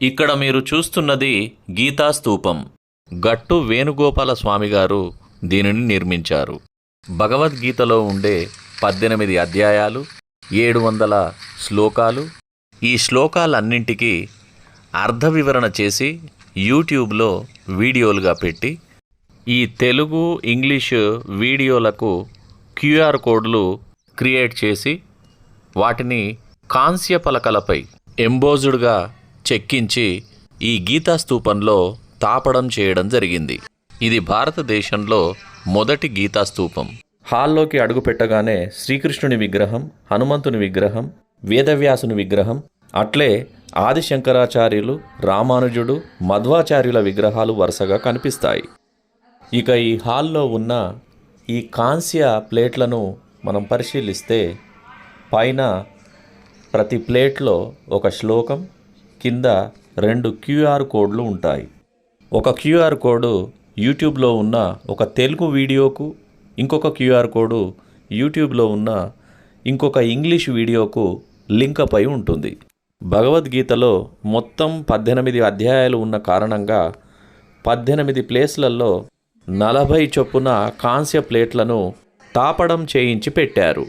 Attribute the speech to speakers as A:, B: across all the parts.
A: ఇక్కడ మీరు చూస్తున్నది గీతాస్తూపం. గట్టు వేణుగోపాల స్వామి గారు దీనిని నిర్మించారు. భగవద్గీతలో ఉండే పద్దెనిమిది అధ్యాయాలు ఏడు వందల శ్లోకాలు ఈ శ్లోకాలన్నింటికీ అర్థ వివరణ చేసి యూట్యూబ్లో వీడియోలుగా పెట్టి ఈ తెలుగు ఇంగ్లీషు వీడియోలకు క్యూఆర్ కోడ్లు క్రియేట్ చేసి వాటిని కాంస్య పలకలపై ఎంబోజుడ్గా చెక్కించి ఈ గీతాస్తూపంలో తాపడం చేయడం జరిగింది. ఇది భారతదేశంలో మొదటి గీతాస్తూపం హాల్లోకి అడుగుపెట్టగానే శ్రీకృష్ణుని విగ్రహం హనుమంతుని విగ్రహం వేదవ్యాసుని విగ్రహం అట్లే ఆదిశంకరాచార్యులు రామానుజుడు మధ్వాచార్యుల విగ్రహాలు వరుసగా కనిపిస్తాయి. ఇక ఈ హాల్లో ఉన్న ఈ కాంస్య ప్లేట్లను మనం పరిశీలిస్తే పైన ప్రతి ప్లేట్లో ఒక శ్లోకం కింద రెండు క్యూఆర్ కోడ్లు ఉంటాయి. ఒక క్యూఆర్ కోడ్ యూట్యూబ్లో ఉన్న ఒక తెలుగు వీడియోకు ఇంకొక క్యూఆర్ కోడ్ యూట్యూబ్లో ఉన్న ఇంకొక ఇంగ్లీష్ వీడియోకు లింక్ అయి ఉంటుంది. భగవద్గీతలో మొత్తం పద్దెనిమిది అధ్యాయాలు ఉన్న కారణంగా పద్దెనిమిది ప్లేస్లలో నలభై చొప్పున కాంస్య ప్లేట్లను తాపడం చేయించి పెట్టారు.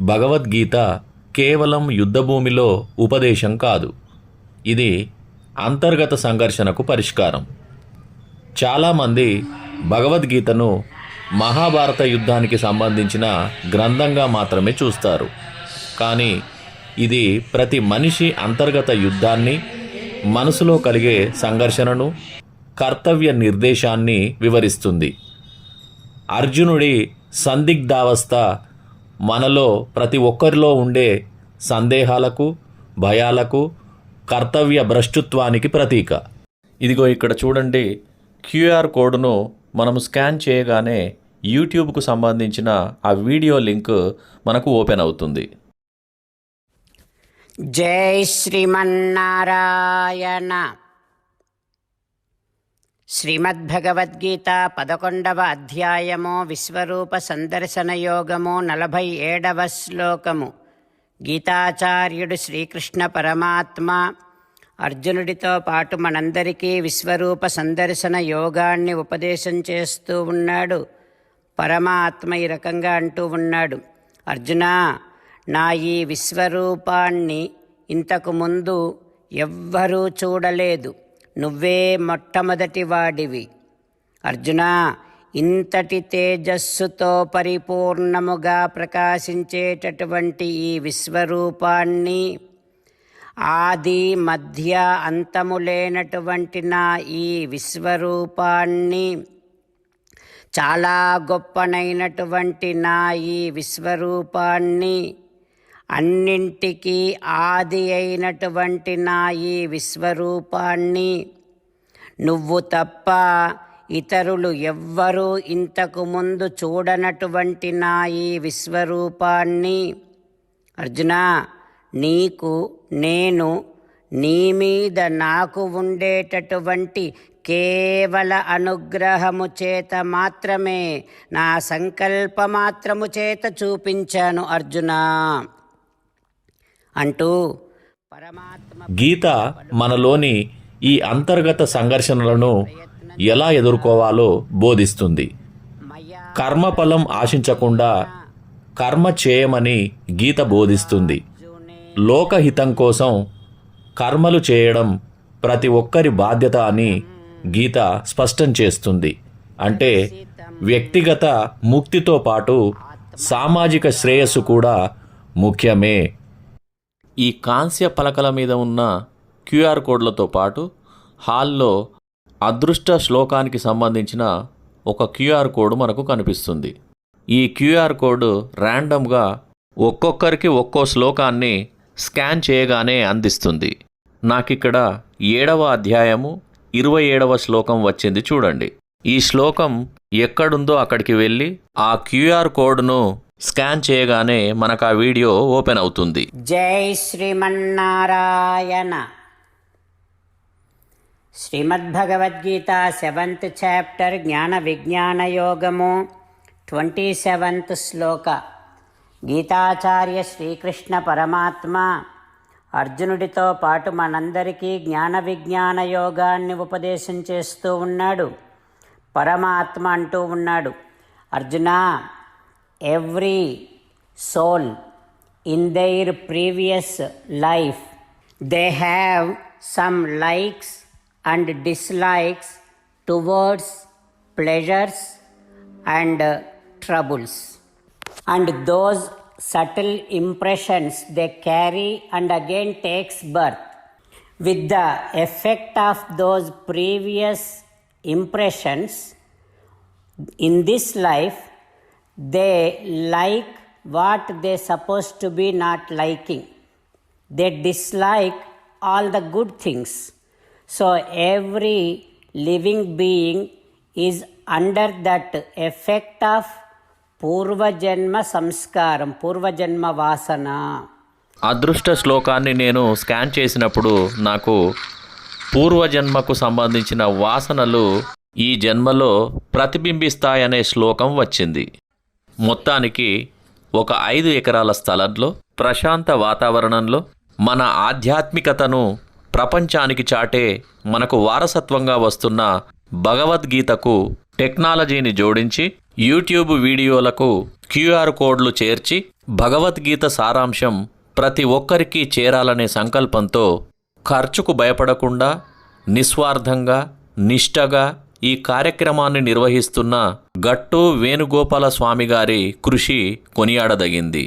A: భగవద్గీత కేవలం యుద్ధభూమిలో ఉపదేశం కాదు. ఇది అంతర్గత సంఘర్షణకు పరిష్కారం. చాలామంది భగవద్గీతను మహాభారత యుద్ధానికి సంబంధించిన గ్రంథంగా మాత్రమే చూస్తారు. కానీ ఇది ప్రతి మనిషి అంతర్గత యుద్ధాన్ని మనసులో కలిగే సంఘర్షణను కర్తవ్య నిర్దేశాన్ని వివరిస్తుంది. అర్జునుడి సందిగ్ధావస్థ మనలో ప్రతి ఒక్కరిలో ఉండే సందేహాలకు భయాలకు కర్తవ్య భ్రష్టుత్వానికి ప్రతీక. ఇదిగో ఇక్కడ చూడండి క్యూఆర్ కోడ్ను మనం స్కాన్ చేయగానే యూట్యూబ్కు సంబంధించిన ఆ వీడియో లింక్ మనకు ఓపెన్ అవుతుంది.
B: జై శ్రీమన్నారాయణ. శ్రీమద్భగవద్గీత పదకొండవ అధ్యాయము విశ్వరూప సందర్శన యోగము నలభై ఏడవ శ్లోకము. గీతాచార్యుడు శ్రీకృష్ణ పరమాత్మ. అర్జునుడితో పాటు మనందరికీ విశ్వరూప సందర్శన యోగాన్ని ఉపదేశం చేస్తూ ఉన్నాడు. పరమాత్మ ఈ రకంగా అంటూ ఉన్నాడు. అర్జున నా ఈ విశ్వరూపాన్ని ఇంతకు ముందు ఎవ్వరూ చూడలేదు. నువ్వే మొట్టమొదటి వాడివి అర్జున ఇంతటి తేజస్సుతో పరిపూర్ణముగా ప్రకాశించేటటువంటి ఈ విశ్వరూపాన్ని ఆది మధ్య అంతము లేనటువంటి నా ఈ విశ్వరూపాన్ని చాలా గొప్పనైనటువంటి నా ఈ విశ్వరూపాన్ని అన్నింటికీ ఆది అయినటువంటి నా ఈ విశ్వరూపాన్ని నువ్వు తప్ప ఇతరులు ఎవ్వరూ ఇంతకు ముందు చూడనటువంటి నా ఈ విశ్వరూపాన్ని. అర్జున నీకు నేను నీ మీద నాకు ఉండేటటువంటి కేవల అనుగ్రహము చేత మాత్రమే నా సంకల్ప మాత్రము చేత చూపించాను అర్జున. అంటూ పరమాత్మ
A: గీత మనలోని ఈ అంతర్గత సంఘర్షణలను ఎలా ఎదుర్కోవాలో బోధిస్తుంది. కర్మఫలం ఆశించకుండా కర్మ చేయమని గీత బోధిస్తుంది. లోకహితం కోసం కర్మలు చేయడం ప్రతి ఒక్కరి బాధ్యత అని గీత స్పష్టం చేస్తుంది. అంటే వ్యక్తిగత ముక్తితో పాటు సామాజిక శ్రేయస్సు కూడా ముఖ్యమే. ఈ కాంస్య పలకల మీద ఉన్న క్యూఆర్ కోడ్లతో పాటు హాల్లో అదృష్ట శ్లోకానికి సంబంధించిన ఒక క్యూఆర్ కోడ్ మనకు కనిపిస్తుంది. ఈ క్యూఆర్ కోడ్ ర్యాండమ్గా ఒక్కొక్కరికి ఒక్కో శ్లోకాన్ని స్కాన్ చేయగానే అందిస్తుంది. నాకిక్కడ ఏడవ అధ్యాయము ఇరవై ఏడవ శ్లోకం వచ్చింది చూడండి. ఈ శ్లోకం ఎక్కడుందో అక్కడికి వెళ్ళి ఆ క్యూఆర్ కోడ్ను స్కాన్ చేయగానే మనకు ఆ వీడియో ఓపెన్ అవుతుంది.
B: జై శ్రీమన్నారాయణ. శ్రీమద్భగవద్గీత సెవెంత్ చాప్టర్ జ్ఞాన విజ్ఞాన యోగము ట్వంటీ సెవెంత్ శ్లోక. గీతాచార్య శ్రీకృష్ణ పరమాత్మ అర్జునుడితో పాటు మనందరికీ జ్ఞాన విజ్ఞాన యోగాన్ని ఉపదేశం చేస్తూ ఉన్నాడు. పరమాత్మ అంటూ ఉన్నాడు. Arjuna every soul in their previous life they have some likes and dislikes towards pleasures and uh, troubles. And those subtle impressions they carry and again takes birth. With the effect of those previous impressions in this life, they like what they supposed to be not liking. They dislike all the good things so every living being is under that effect of పూర్వజన్మ సంస్కారం పూర్వజన్మ వాసన.
A: అదృష్ట శ్లోకాన్ని నేను scan చేసినప్పుడు నాకు పూర్వజన్మకు సంబంధించిన వాసనలు ఈ జన్మలో ప్రతిబింబిస్తాయనే శ్లోకం వచ్చింది. మొత్తానికి ఒక ఐదు ఎకరాల స్థలంలో ప్రశాంత వాతావరణంలో మన ఆధ్యాత్మికతను ప్రపంచానికి చాటే మనకు వారసత్వంగా వస్తున్న భగవద్గీతకు టెక్నాలజీని జోడించి యూట్యూబ్ వీడియోలకు క్యూఆర్ కోడ్లు చేర్చి భగవద్గీత సారాంశం ప్రతి ఒక్కరికి చేరాలనే సంకల్పంతో ఖర్చుకు భయపడకుండా నిస్వార్థంగా నిష్టగా ఈ కార్యక్రమాన్ని నిర్వహిస్తున్న గట్టు వేణుగోపాల స్వామి గారి కృషి కొనియాడదగింది.